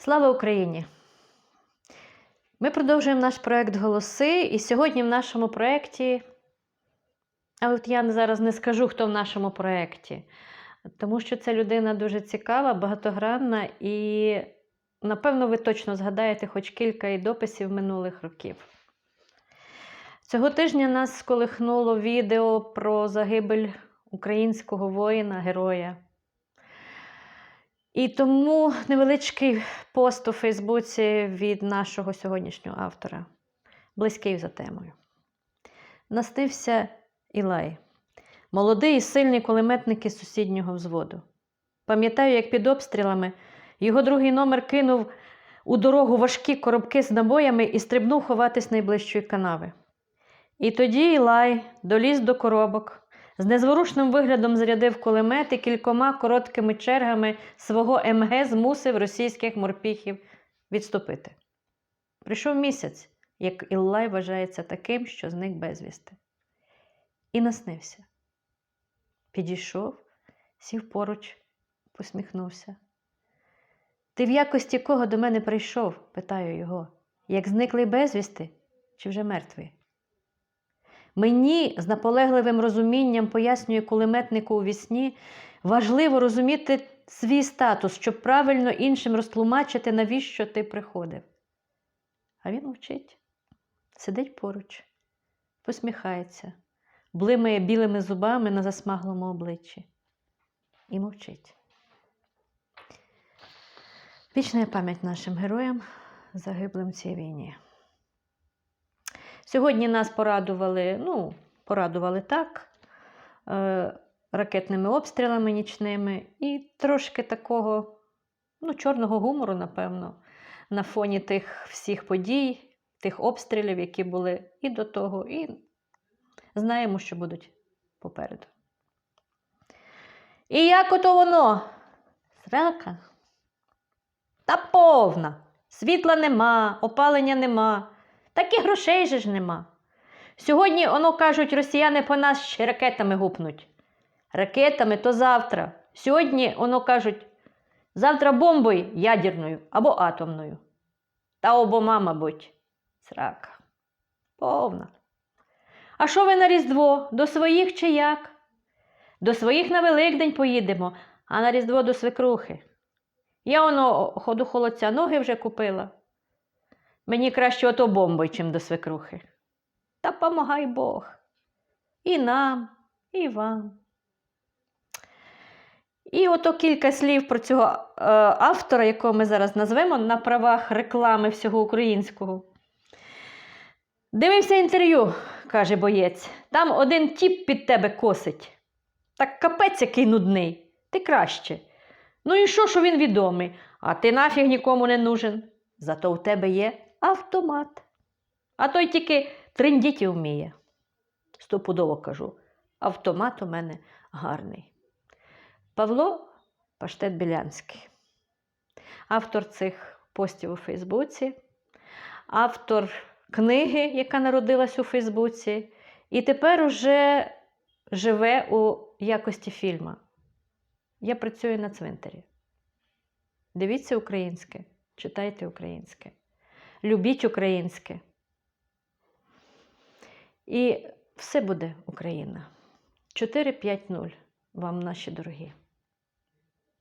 Слава Україні! Ми продовжуємо наш проект Голоси, і сьогодні в нашому проєкті, а от я зараз не скажу, хто в нашому проєкті, тому що ця людина дуже цікава, багатогранна, і, напевно, ви точно згадаєте хоч кілька і дописів минулих років. Цього тижня нас сколихнуло відео про загибель українського воїна, героя. І тому невеличкий пост у Фейсбуці від нашого сьогоднішнього автора, близький за темою. Наснився Ілай, молодий і сильний кулеметник із сусіднього взводу. Пам'ятаю, як під обстрілами його другий номер кинув у дорогу важкі коробки з набоями і стрибнув ховатись найближчої канави. І тоді Ілай доліз до коробок, з незворушним виглядом зарядив кулемет і кількома короткими чергами свого МГ змусив російських морпіхів відступити. Прийшов місяць, як Іллай вважається таким, що зник безвісти. І наснився. Підійшов, сів поруч, посміхнувся. Ти в якості кого до мене прийшов? питаю його, як зниклий безвісти чи вже мертвий? Мені з наполегливим розумінням пояснює кулеметнику у вісні, важливо розуміти свій статус, щоб правильно іншим розтлумачити, навіщо ти приходив. А він мовчить, сидить поруч, посміхається, блимає білими зубами на засмаглому обличчі і мовчить. Вічна пам'ять нашим героям, загиблим в цій війні. Сьогодні нас порадували, ну, порадували так, е, ракетними обстрілами нічними і трошки такого ну, чорного гумору, напевно, на фоні тих всіх подій, тих обстрілів, які були і до того, і знаємо, що будуть попереду. І як ото воно? Срака? Та повна. Світла нема, опалення нема. Так і грошей же ж нема. Сьогодні, воно кажуть, росіяни по нас ще ракетами гупнуть. Ракетами то завтра. Сьогодні, воно кажуть, завтра бомбою ядерною або атомною. Та обома, мабуть, срака. Повна. А що ви на Різдво? До своїх чи як? До своїх на Великдень поїдемо, а на Різдво до свекрухи. Я воно ходу холодця ноги вже купила. Мені краще ото бомбою, чим до свекрухи. Та помагай Бог. І нам, і вам. І ото кілька слів про цього е, автора, якого ми зараз назвемо на правах реклами всього українського. Дивився інтерв'ю, каже боєць. Там один тіп під тебе косить. Так капець який нудний. Ти краще. Ну і що, що він відомий, а ти нафіг нікому не нужен. Зато в тебе є автомат. А той тільки триндіть вміє. Стопудово кажу, автомат у мене гарний. Павло Паштет Білянський, автор цих постів у Фейсбуці, автор книги, яка народилась у Фейсбуці, і тепер уже живе у якості фільма. Я працюю на цвинтарі. Дивіться українське, читайте українське. Любіть українське. І все буде Україна. 4-5-0 вам, наші дорогі.